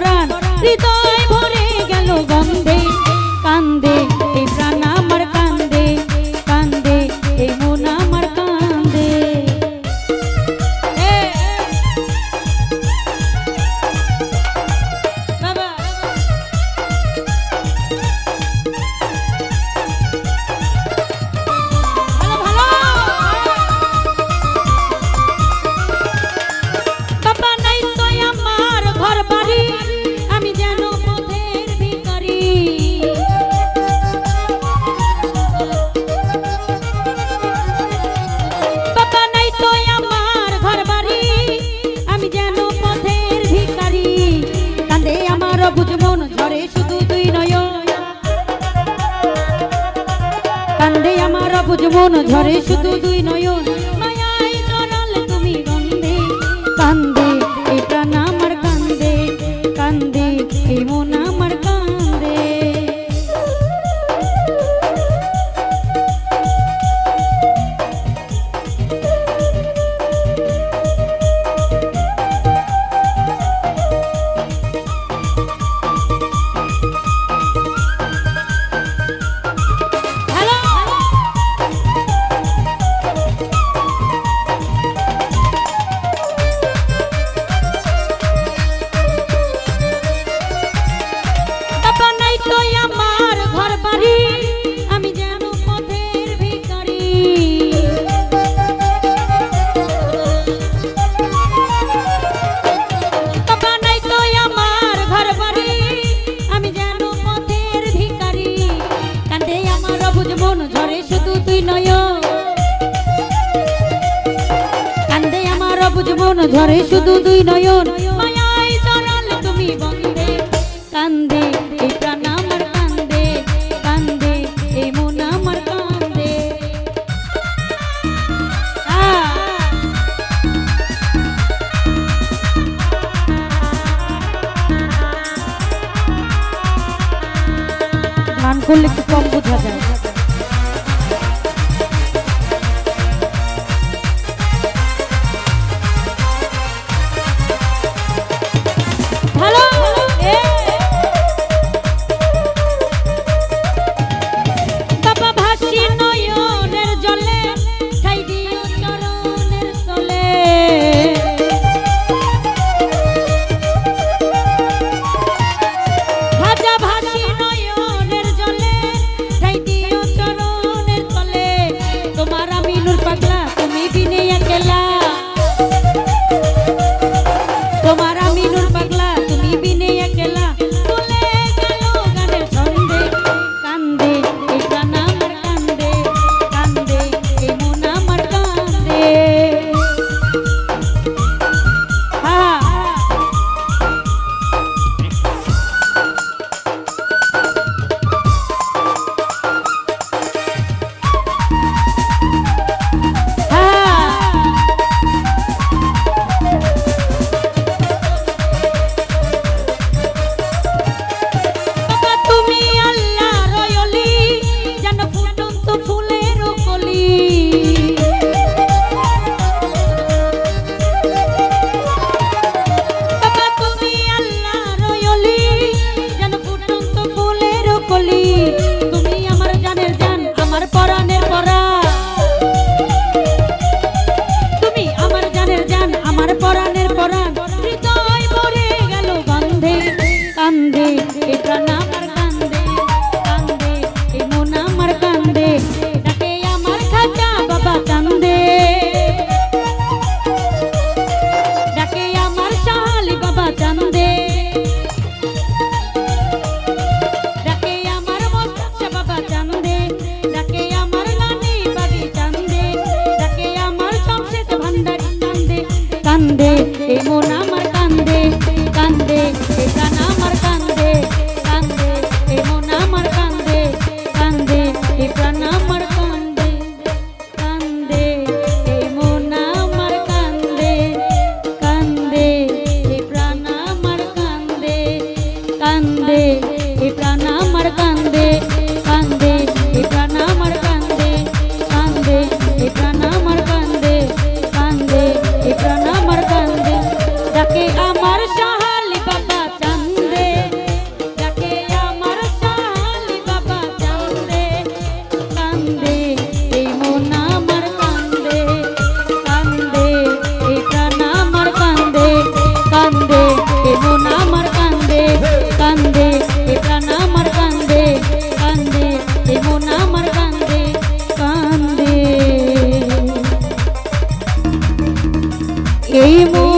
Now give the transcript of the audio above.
পরাণ হৃদয় জীবন ঝরে শুধু দুই নয়ন। কান্দে আমার বুঝবন ধরে শুধু দুই নয়ন। মায়াই জড়াল তুমি বন্ধে, কান্দে এই প্রাণ আমার কান্দে কান্দে এই মন আমার কম বোঝা যায়? কান্দে এ প্রাণ আমার কান্দে। Aí,